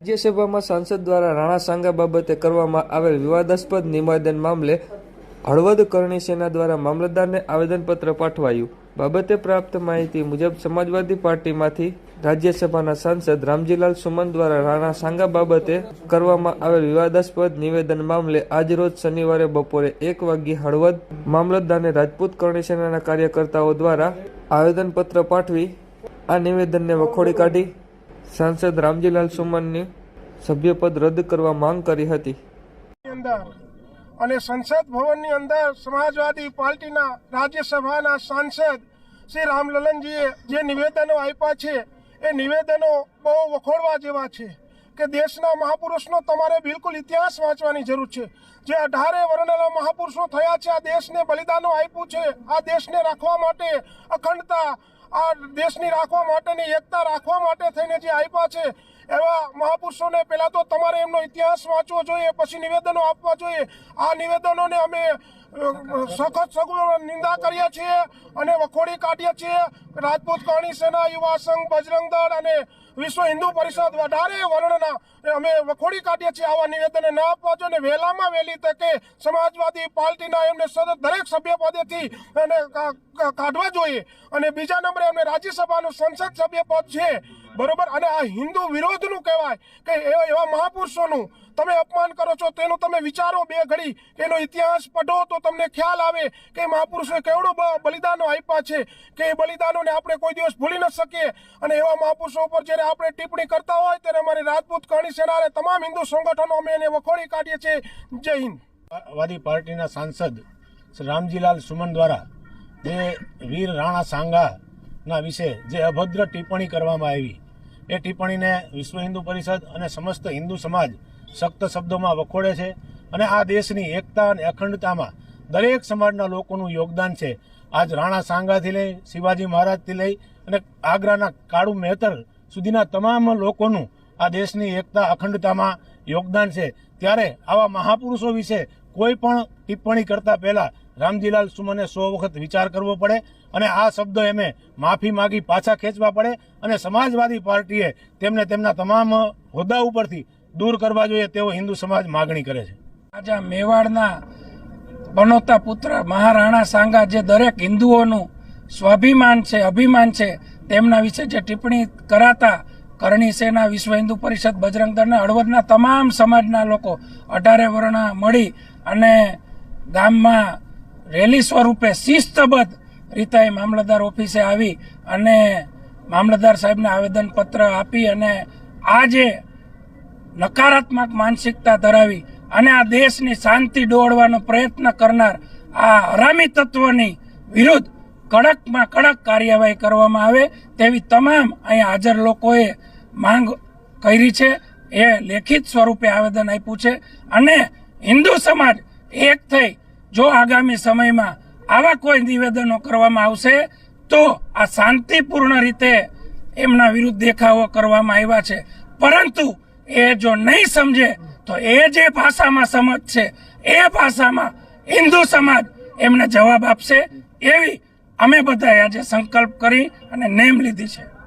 રાજ્યસભામાં સાંસદ દ્વારા રાણા સાંગા બાબતે કરવામાં આવેલ વિવાદાસ્પદ નિવેદન મામલે હળવદ કરણી સેના દ્વારા મામલતદારને આવેદનપત્ર પાઠવાયું. બાબતે પ્રાપ્ત માહિતી મુજબ સમાજવાદી પાર્ટીમાંથી રાજ્યસભાના સાંસદ રામજીલાલ સુમન દ્વારા રાણા સાંગા બાબતે કરવામાં આવેલ વિવાદાસ્પદ નિવેદન મામલે આજરોજ શનિવારે બપોરે એક વાગ્યે હળવદ મામલતદારને રાજપૂત કરણી સેનાના કાર્યકર્તાઓ દ્વારા આવેદનપત્ર પાઠવી આ નિવેદનને વખોડી કાઢી સાંસદ રામજીલાલ સુમનની સભ્યપદ રદ કરવા માંગ કરી હતી. અને સંસદ ભવનની અંદર સમાજવાદી પાર્ટીના રાજ્યસભાના સાંસદ શ્રી રામલલનજીએ જે નિવેદનો આપ્યા છે, એ નિવેદનો બહુ વખોડવા જેવા છે કે દેશના મહાપુરુષનો તમારે બિલકુલ ઇતિહાસ વાંચવાની જરૂર છે. જે અઢારે વર્ણના મહાપુરુષો થયા છે, આ દેશને બલિદાનો આપ્યું છે, આ દેશને રાખવા માટે અખંડતા આ દેશની રાખવા માટેની એકતા રાખવા માટે થઈને જે આપ્યા છે એવા મહાપુરુષોને પહેલાં તો તમારે એમનો ઇતિહાસ વાંચવો જોઈએ, પછી નિવેદનો આપવા જોઈએ. આ નિવેદનોને અમે સખત સગુણ નિંદા કરીએ છીએ અને વખોડી કાઢીએ છીએ. રાજપૂત કરણી સેના, યુવા સંઘ, બજરંગ દળ અને વિશ્વ હિન્દુ પરિષદ વધારે વર્ણના. અમે વખોડી કાઢીએ છીએ. આવા નિવેદન ના આપવા જોઈએ અને વહેલામાં વહેલી તકે સમાજવાદી પાર્ટીના એમને સતત દરેક સભ્ય પદેથી કા- કાઢવા જોઈએ. અને બીજા નંબરે એમને રાજ્યસભાનું સંસદ સભ્ય પદ છે. બરોબર? અને આ હિન્દુ વિરોધનું કહેવાય કે એવા એવા મહાપુરુષોનું તમે અપમાન કરો છો, તેનું તમે વિચારો બે ઘડી. એનો ઇતિહાસ પઢો તો તમને ખ્યાલ આવે કે મહાપુરુષોએ કેવડો બલિદાનો આપ્યા છે, કે એ બલિદાનોને આપણે કોઈ દિવસ ભૂલી ન શકીએ. અને એવા મહાપુરુષો ઉપર જ્યારે આપણે ટિપ્પણી કરતા હોય ત્યારે અમારી રાજપૂત કરણી સેના અને તમામ હિન્દુ સંગઠનો અમે એને વખોડી કાઢીએ છીએ. જય હિન્દ. પાર્ટીના સાંસદ શ્રી રામજીલાલ સુમન દ્વારા જે વીર રાણા સાંગાના વિશે જે અભદ્ર ટિપ્પણી કરવામાં આવી. એ ટિપ્પણીને વિશ્વ હિન્દુ પરિષદ અને સમસ્ત હિન્દુ સમાજ સખ્ત શબ્દોમાં વખોડે છે અને આ દેશની એકતા અને અખંડતામાં દરેક સમાજના લોકોનું યોગદાન છે. આજ રાણા સાંગાથી લઈ, શિવાજી મહારાજથી લઈ અને આગ્રાના કાળુ મહેતર સુધીના તમામ લોકોનું આ દેશની એકતા, અખંડતામાં યોગદાન છે. ત્યારે આવા મહાપુરુષો વિશે કોઈ પણ ટિપ્પણી કરતા પહેલા રામજીલાલ સુમને સો વખત વિચાર કરવો પડે અને આ શબ્દ એમે માફી માગી પાછા ખેંચવા પડે અને સમાજવાદી પાર્ટીએ તેમને તેમના તમામ હોદ્દા ઉપરથી દૂર કરવા જોઈએ તેવો હિન્દુ સમાજ માગણી કરે છે. રાજા મેવાડના બનોતા પુત્ર મહારાણા સાંગા જે દરેક હિન્દુઓનું સ્વાભિમાન છે, અભિમાન છે, તેમના વિશે જે ટિપ્પણી કરાતા કરણી સેના વિશ્વ હિન્દુ પરિષદ બજરંગ દળના હળવદના તમામ સમાજના લોકો અઢારે વર્ણ મળી અને ગામમાં રેલી સ્વરૂપે શિસ્તબદ્ધ રીતે મામલતદાર ઓફિસે આવી અને મામલતદાર સાહેબને આવેદનપત્ર આપી અને આ જે નકારાત્મક માનસિકતા ધરાવી અને આ દેશની શાંતિ દોડવાનો પ્રયત્ન કરનાર આ હરામી તત્વની વિરુદ્ધ કડકમાં કડક કાર્યવાહી કરવામાં આવે તેવી તમામ અહીંયા હાજર લોકોએ માંગ કરી છે. એ લેખિત સ્વરૂપે આવેદન આપ્યું છે અને હિન્દુ સમાજ એક થઈ જો આગામી સમયમાં આવા કોઈ નિવેદનો કરવામાં આવશે, તો આ શાંતિપૂર્ણ રીતે એમના વિરુદ્ધ દેખાવો કરવામાં આવ્યા છે. પરંતુ એ જો નહીં સમજે, તો એ જે ભાષામાં સમજ છે, એ ભાષામાં હિન્દુ સમાજ એમને જવાબ આપશે એવી અમે બધાએ આજે સંકલ્પ કરી અને નેમ લીધી છે.